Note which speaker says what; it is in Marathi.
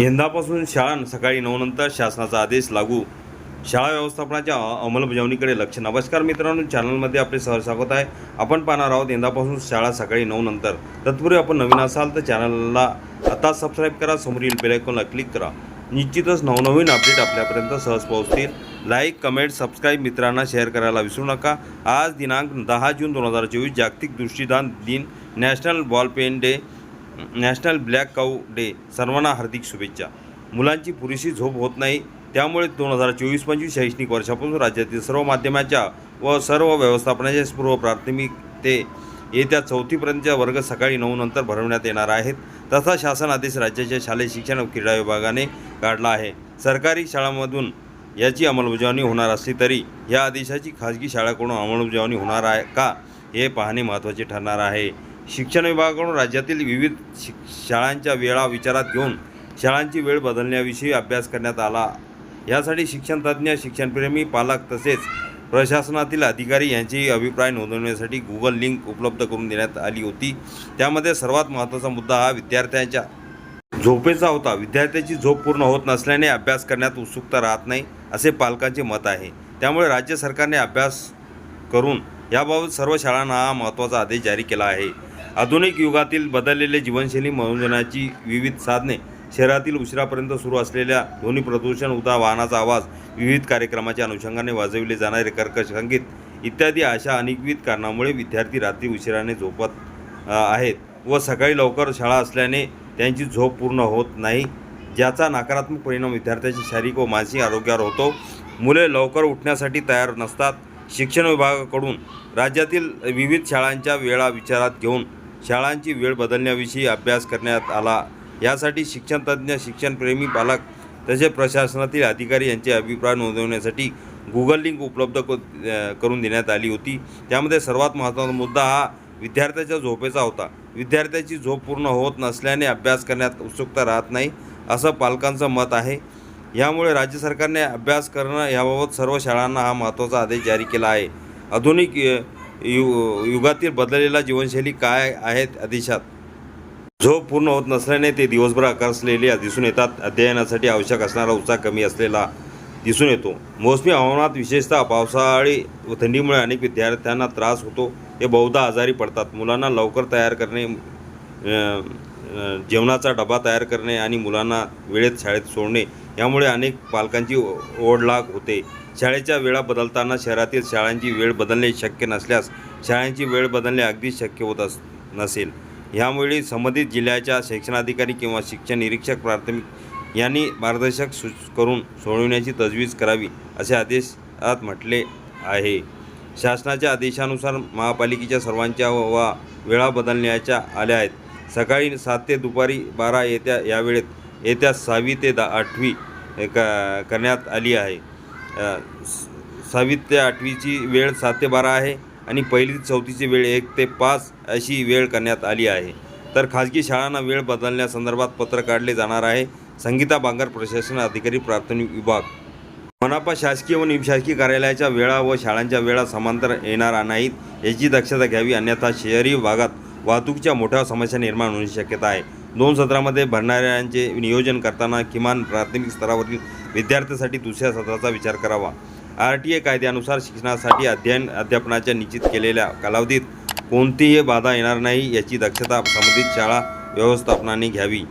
Speaker 1: यंदापासून शाळा सकाळी नऊ नंतर शासनाचा आदेश लागू. शाळा व्यवस्थापनाच्या अंमलबजावणीकडे लक्ष. नमस्कार मित्रांनो चॅनलमध्ये आपले सहज स्वागत आहे. आपण पाहणार आहोत यंदापासून शाळा सकाळी नऊ नंतर. तत्पूर्वी आपण नवीन असाल तर चॅनलला आता सबस्क्राईब करा समोरील बेलायकॉनला क्लिक करा. निश्चितच नवनवीन अपडेट आपल्यापर्यंत सहज पोहोचतील. लाईक कमेंट सबस्क्राईब मित्रांना शेअर करायला विसरू नका. आज दिनांक दहा जून दोन हजार चोवीस जागतिक दृष्टीदान दिन national ball pen day national black cow day सर्वांना हार्दिक शुभेच्छा. मुलांची पुरेशी झोप होत नाही त्यामुळे दोन हजार चोवीस पंचवीस शैक्षणिक वर्षापासून राज्यातील सर्व माध्यमाच्या व सर्व व्यवस्थापनाच्या पूर्व प्राथमिक ते येत्या चौथीपर्यंतच्या वर्ग सकाळी नऊ नंतर भरवण्यात येणार आहेत. तसा शासन आदेश राज्याच्या शालेय शिक्षण व क्रीडा विभागाने काढला आहे. सरकारी शाळांमधून याची अंमलबजावणी होणार असली तरी या आदेशाची खाजगी शाळाकडून अंमलबजावणी होणार आहे का हे पाहणे महत्त्वाचे ठरणार आहे. शिक्षण विभागाकडून राज्यातील विविध शिक शाळांच्या वेळा विचारात घेऊन शाळांची वेळ बदलण्याविषयी अभ्यास करण्यात आला. यासाठी शिक्षणतज्ज्ञ शिक्षणप्रेमी पालक तसेच प्रशासनातील अधिकारी यांचेही अभिप्राय नोंदवण्यासाठी गुगल लिंक उपलब्ध करून देण्यात आली होती. त्यामध्ये सर्वात महत्त्वाचा मुद्दा हा विद्यार्थ्यांच्या झोपेचा होता. विद्यार्थ्याची झोप पूर्ण होत नसल्याने अभ्यास करण्यात उत्सुकता राहत नाही असे पालकांचे मत आहे. त्यामुळे राज्य सरकारने अभ्यास करून याबाबत सर्व शाळांना हा महत्त्वाचा आदेश जारी केला आहे. आधुनिक युगातील बदललेले जीवनशैली मनोरंजनाची विविध साधने शहरातील उशिरापर्यंत सुरू असलेल्या ध्वनी प्रदूषण उदा वाहनाचा आवाज विविध कार्यक्रमाच्या अनुषंगाने वाजविले जाणारे कर्कश संगीत इत्यादी अशा अनेकविध कारणामुळे विद्यार्थी रात्री उशिराने झोपत आहेत व सकाळी लवकर शाळा असल्याने त्यांची झोप पूर्ण होत नाही ज्याचा नकारात्मक परिणाम विद्यार्थ्यांच्या शारीरिक व मानसिक आरोग्यावर होतो. मुले लवकर उठण्यासाठी तयार नसतात. शिक्षण विभागाकडून राज्यातील विविध शाळांच्या वेळा विचारात घेऊन शाळांची वेळ बदलण्याविषयी अभ्यास करण्यात आला. यासाठी शिक्षणतज्ज्ञ शिक्षणप्रेमी पालक तसेच प्रशासनातील अधिकारी यांचे अभिप्राय नोंदवण्यासाठी गुगल लिंक उपलब्ध करून देण्यात आली होती. त्यामध्ये सर्वात महत्त्वाचा मुद्दा हा विद्यार्थ्याच्या झोपेचा होता. विद्यार्थ्याची झोप पूर्ण होत नसल्याने अभ्यास करण्यात उत्सुकता राहत नाही असं पालकांचं मत आहे. यामुळे राज्य सरकारने अभ्यास करणं याबाबत सर्व शाळांना हा महत्त्वाचा आदेश जारी केला आहे. आधुनिक यु युगातील बदललेला जीवनशैली काय आहेत अदिशात झोप पूर्ण होत नसल्याने ते दिवसभर आकारसलेले दिसून येतात. अध्ययनासाठी आवश्यक असणारा उत्साह कमी असलेला दिसून येतो. मोसमी हवामानात विशेषतः पावसाळी व थंडीमुळे अनेक विद्यार्थ्यांना त्रास होतो. हे बहुधा आजारी पडतात. मुलांना लवकर तयार करणे जेवणाचा डबा तयार करणे आणि मुलांना वेळेत शाळेत सोडणे यामुळे अनेक पालकांची ओढलाग होते. शाळेच्या वेळा बदलताना शहरातील शाळांची वेळ बदलणे शक्य नसल्यास शाळांची वेळ बदलणे अगदी शक्य होत अस नसेल. ह्यामुळे संबंधित जिल्ह्याच्या शिक्षणाधिकारी किंवा शिक्षण निरीक्षक प्राथमिक यांनी मार्गदर्शक सूच करून सोडविण्याची तजवीज करावी असे आदेशात म्हटले आहे. शासनाच्या आदेशानुसार महापालिकेच्या सर्वांच्या वा वेळा बदलण्याच्या आल्या आहेत. सकाळी सात ते दुपारी बारा येत्या या वेळेत येत्या सहावी ते दा आठवी का करण्यात आली आहे. स- सहावी ते आठवीची वेळ सात ते बारा आहे आणि पहिली चौथीची वेळ एक ते पाच अशी वेळ करण्यात आली आहे. तर खाजगी शाळांना वेळ बदलण्यासंदर्भात पत्र काढले जाणार आहे. संगीता बांगर प्रशासन अधिकारी प्राथमिक विभाग. मनापा शासकीय व निमशासकीय कार्यालयाच्या वेळा व शाळांच्या वेळा समांतर येणार नाहीत याची दक्षता घ्यावी अन्यथा शहरी भागात वाहतुकीच्या मोठ्या समस्या निर्माण होण्याची शक्यता आहे. दोन सत्रामध्ये भरणाऱ्यांचे नियोजन करताना किमान प्राथमिक स्तरावरील विद्यार्थ्यांसाठी दुसऱ्या सत्राचा विचार करावा. आर टी ए कायद्यानुसार शिक्षणासाठी अध्ययन अध्यापनाच्या निश्चित केलेल्या कालावधीत कोणतीही बाधा येणार नाही याची दक्षता संबंधित शाळा व्यवस्थापनाने घ्यावी.